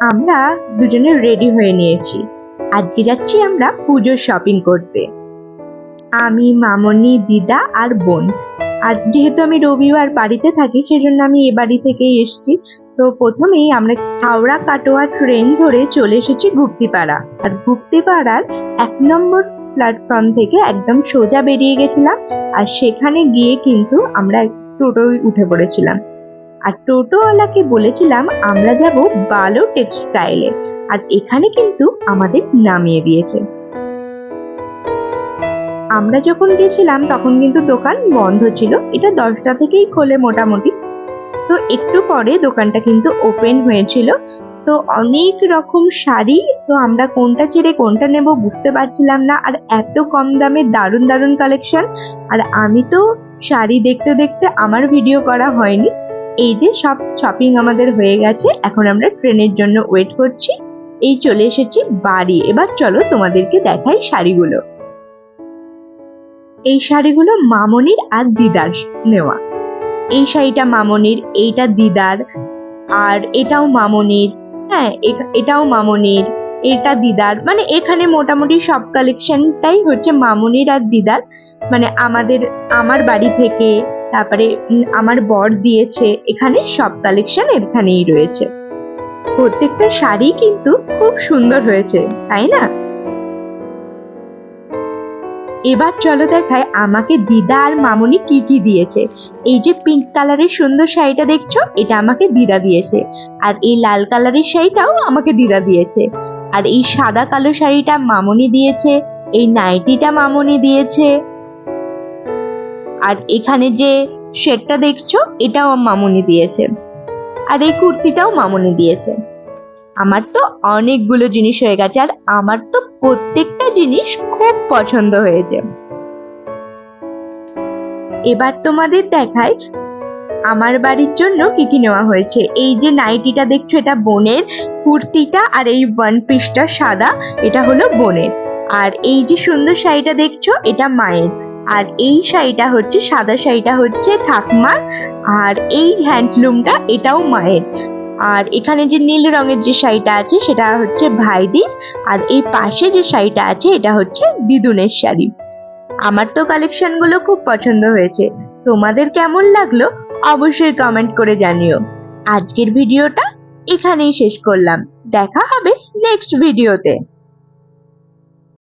আমরা দুজনে রেডি হয়ে নিয়েছি। আজকে যাচ্ছি আমরা পুজোর শপিং করতে। আমি, মামনি, দিদা আর বোন। আর যেহেতু আমি রবিবার বাড়িতে থাকি, সেজন্য আমি এ বাড়ি থেকেই এসেছি। তো প্রথমেই আমরা হাওড়া কাটোয়া ট্রেন ধরে চলে এসেছি গুপ্তিপাড়া। আর গুপ্তিপাড়ার এক নম্বর প্ল্যাটফর্ম থেকে একদম সোজা বেরিয়ে গেছিলাম। আর সেখানে গিয়ে কিন্তু আমরা টোটোয় উঠে পড়েছিলাম। আর টোটোওয়ালাকে বলেছিলাম, আমরা যাব বালো টেক্সটাইলে আর এখানে কিন্তু আমাদের নামিয়ে দিয়েছে। আমরা যখন গেছিলাম, তখন কিন্তু দোকান বন্ধ ছিল। এটা দশটা থেকেই খোলে মোটামুটি। তো একটু পরে দোকানটা কিন্তু ওপেন হয়েছিল। তো অনেক রকম শাড়ি, তো আমরা কোনটা ছেড়ে কোনটা নেব বুঝতে পারছিলাম না। আর এত কম দামে দারুণ দারুণ কালেকশন আর আমি তো শাড়ি দেখতে দেখতে আমার ভিডিও করা হয়নি। এই যে সব শপিং আমাদের হয়ে গেছে, এখন আমরা ট্রেনের জন্য ওয়েট করছি। এই চলে এসেছি বাড়ি। এবার চলো তোমাদেরকে দেখাই শাড়িগুলো। এই শাড়িগুলো মামনির আর দিদার নেওয়া। এই শাড়িটা মামনির, এইটা দিদার, আর এটাও মামনির। হ্যাঁ এটাও মামনির, এটা দিদার। মানে এখানে মোটামুটি সব কালেকশনটাই হচ্ছে মামনির আর দিদার। মানে আমাদের, আমার বাড়ি থেকে তারপরে আমার বর দিয়েছে, এখানে সব কালেকশন এখানেই রয়েছে। প্রত্যেকটা শাড়ি কিন্তু খুব সুন্দর হয়েছে, তাই না? এবার চলো দেখায় আমাকে দিদা আর মামনি কি কি দিয়েছে। এই যে পিঙ্ক কালারের সুন্দর শাড়িটা দেখছ, এটা আমাকে দিদা দিয়েছে। আর এই লাল কালারের শাড়িটাও আমাকে দিদা দিয়েছে। আর এই সাদা কালো শাড়িটা মামনি দিয়েছে, এই নাইটিটা মামনি দিয়েছে। আর এখানে যে শেডটা দেখছ, এটাও মামনি দিয়েছে। আর এই কুর্তিটাও মামনি দিয়েছে। আমার তো অনেকগুলো জিনিস হয়ে গেছে, আর আমার তো প্রত্যেকটা জিনিস খুব পছন্দ হয়েছে। এবার তোমাদের দেখায় আমার বাড়ির জন্য কি কি নেওয়া হয়েছে। এই যে নাইটিটা দেখছ, এটা বোনের কুর্তিটা, আর এই ওয়ান পিসটা সাদা, এটা হলো বোনের। আর এই যে সুন্দর শাড়িটা দেখছ, এটা মায়ের। আর এই শাড়িটা হচ্ছে, সাদা শাড়িটা হচ্ছে ঠাকমার আর এই হ্যান্ডলুমটা এটাও মায়ের। আর এখানে যে নীল রঙের যে শাড়িটা আছে, সেটা হচ্ছে ভাইদির, আর এই পাশে যে শাড়িটা আছে, এটা হচ্ছে দিদুনের শাড়ি। আমার তো কালেকশনগুলো খুব পছন্দ হয়েছে। তোমাদের কেমন লাগল, অবশ্যই কমেন্ট করে জানিও। আজকের ভিডিওটা এখানেই শেষ করলাম। দেখা হবে নেক্সট ভিডিওতে